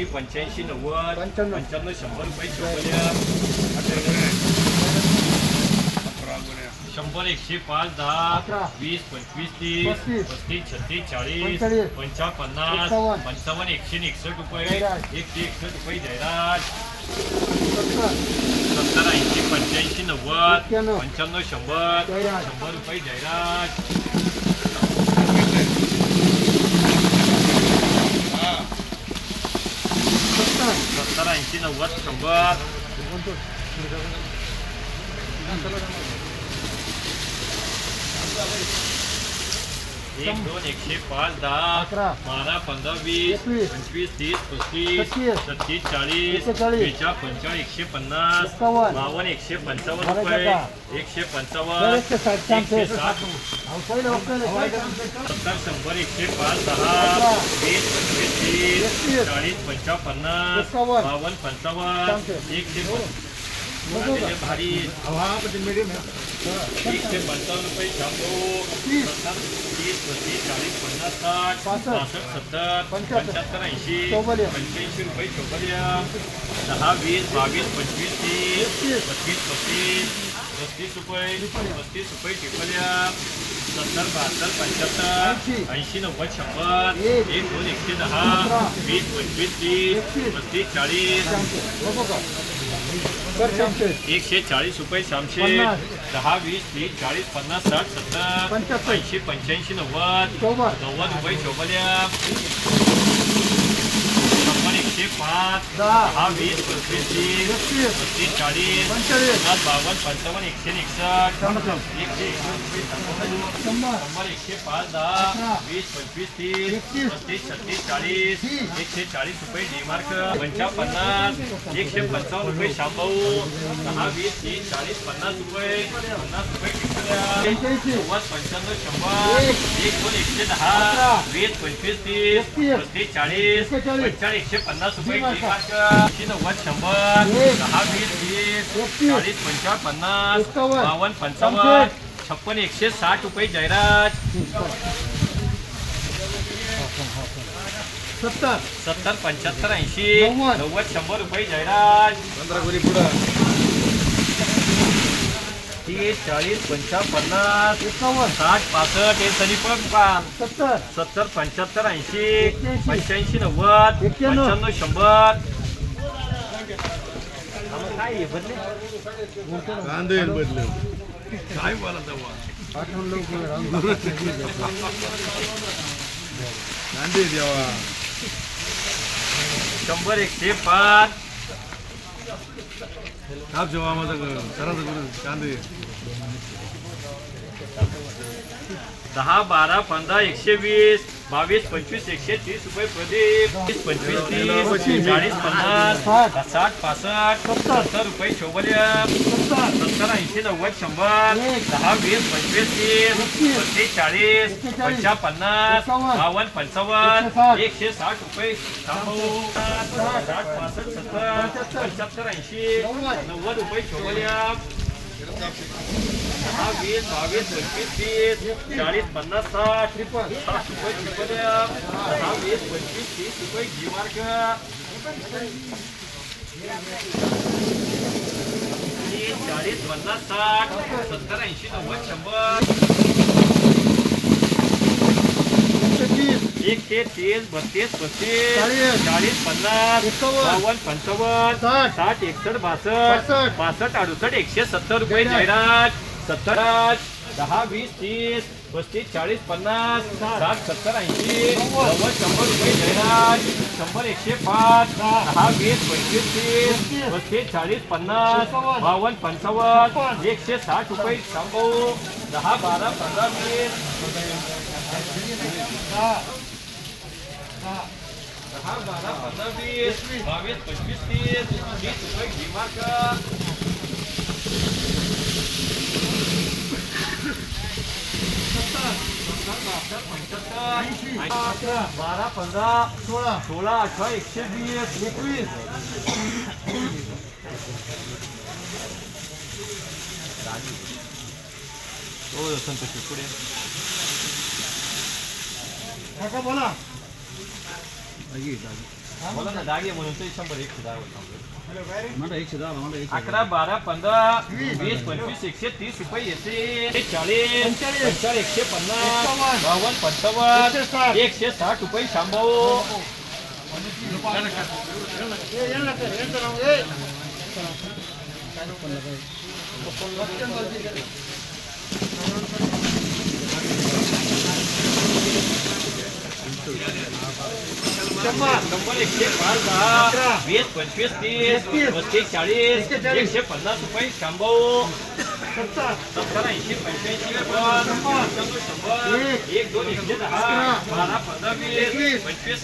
ऐंशी पंच्याऐंशी नव्वद पंच्याण्णव. पंच्याण्णव शंभर रुपये चौपल्या शंभर एकशे पाच दहा अकरा. वीस पंचवीस तीस पस्तीस. पस्तीस छत्तीस चाळीस पंचेचाळीस. पंचावन्न पन्नास एक्कावन्न. पंचावन्न एकशे आणि एकसष्ट रुपये जाहिरात. एकशे एकसष्ट रुपये जाहिरात सत्तर सत्तर ऐंशी पंच्याऐंशी नव्वद एक्क्याण्णव. पंच्याण्णव शंभर जाहिरात. शंभर रुपये जाहिरात सत्तर सत्तर ऐंशी नव्वद शंभर. एक दोन एकशे पाच दहा. बारा पंधरा वीस. पंचवीस तीस पस्तीस छत्तीस. चाळीस पंचावन्न एकशे पन्नास. बावन्न एकशे पंचावन्न रुपये? एकशे पंचावन्न एकशे वक्ताला सत्तर शंभर एकशे पाच दहा. वीस पंचवीस तीस. चाळीस पंचावन्न पन्नास. बावन्न पंचावन्न. एकशे? भारी एकशे पंचावन्न रुपये शंभर तीस. पस्तीस चाळीस पन्नास साठ पासष्ट. सत्तर पंच्याहत्तर. ऐंशी. पंच्याऐंशी रुपये चौपल्या दहा वीस बावीस पंचवीस तीस. पस्तीस पस्तीस पस्तीस रुपये पस्तीस रुपये टिपल्या सत्तर बहात्तर पंच्याहत्तर ऐंशी. नव्वद शंभर एक. एक दोन एकशे दहा. वीस पंचवीस तीस. पस्तीस चाळीस एकशे चाळीस रुपये पन्नास. दहा वीस तीस चाळीस पन्नास साठ सत्तर. ऐंशी पंच्याऐंशी नव्वद नव्वद रुपये शंभर एकशे पाच दहा. दहा वीस पंचवीस तीस एकतीस चाळीस पन्नास बावन्न पंचावन्न एकशे एकसष्ट एकशे एकसष्ट रुपये शंभर. शंभर। शंभर एकशे पाच दहा वीस पंचवीस तीस एकतीस. पस्तीस छत्तीस चाळीस एकशे चाळीस रुपये डीमार्क पंचावन्न एकशे पंचावन्न रुपये शांभाऊ दहा वीस तीस चाळीस पन्नास रुपये पन्नास रुपये नव्वद पंच्याण्णव शंभर एक. एक दोन एकशे दहा वीस पंचवीस तीस पस्तीस। चाळीस। पंचाळीस एकशे पन्नास रुपये एकशे नव्वद शंभर. दहा वीस. चाळीस पंचावन्न पन्नास. बावन्न पंचावन्न छप्पन एकशे साठ रुपये जाहिरात सत्तर सत्तर पंच्याहत्तर ऐंशी नव्वद. नव्वद शंभर रुपये जाहिरात पंधरा गुरी पुढं तीस चाळीस पंचावन्न पन्नास एकावन्न साठ पासष्ट हे सनी पण पान. सत्तर. सत्तर पंच्याहत्तर ऐंशी. पंच्याऐंशी नव्वद एक्क्याण्णव. पंच्याण्णव शंभर. मग काय हे बदले. कांदे बदले काय बोला तेव्हा? आठवण लवकर कांदे द्यावा शंभर एकशे पाच. आप जेव्हा माझं सरांचं करून कांदे दहा बारा पंधरा एकशे वीस बावीस पंचवीस एकशे तीस रुपये प्रदीप. वीस पंचवीस तीस चाळीस पन्नास साठ पासष्ट सत्तर रुपये शोभल्या सत्तर ऐंशी नव्वद शंभर दहा वीस पंचवीस तीस पस्तीस चाळीस पंचा पन्नास बावन्न पंचावन्न एकशे साठ रुपये साठ पासष्ट सत्तर पंच्याहत्तर ऐंशी नव्वद रुपये शोभल्या दहा वीस बावीस पंचवीस तीस चाळीस पन्नास साठ त्रिपन्न साठ रुपये त्रिपन्न दहा वीस पंचवीस तीस रुपये जी मार्क तीस चाळीस पन्नास साठ सत्तर ऐंशी नव्वद शंभर. एकशे तीस बत्तीस पस्तीस चाळीस. पन्नास. बावन्न पंचावन्न साठ. एकसष्ट बासष्ट. बासष्ट. अडुसष्ट एकशे सत्तर रुपये जाहिरात. सत्तर दहा वीस तीस पस्तीस चाळीस पन्नास साठ. सत्तर ऐंशी नव्वद. शंभर रुपये जाहिरात. शंभर एकशे पाच दहा वीस पंचवीस तीस पस्तीस. चाळीस पन्नास बावन्न पंचावन्न एकशे साठ रुपये थांबवू दहा बारा पंधरा वीस. दहा बारा पंधरा वीस बावीस पंचवीस तीस तीस रुपये डिमार्क बारा पंधरा सोळा सोळा अठरा एकशे वीस एकवीस हो संतोष पुढे काका बोला बोला ना दागे म्हणून तर शंभर एकशे दहा होतं. मला एकशे दहा मला एकशे अकरा बारा पंधरा वीस पंचवीस एकशे तीस रुपये येते चाळीस पंचाळीस एकशे पन्नास बावन्न पंचावन्न एकशे साठ रुपये शंभर एकशे पाच दहा वीस पंचवीस तीस पस्तीस चाळीस एकशे पन्नास रुपये शांभाऊ सत्तर ऐंशी पंच्याऐंशी पंच्याण्णव शंभर एक दोन एकशे दहा बारा पंधरा वीस पंचवीस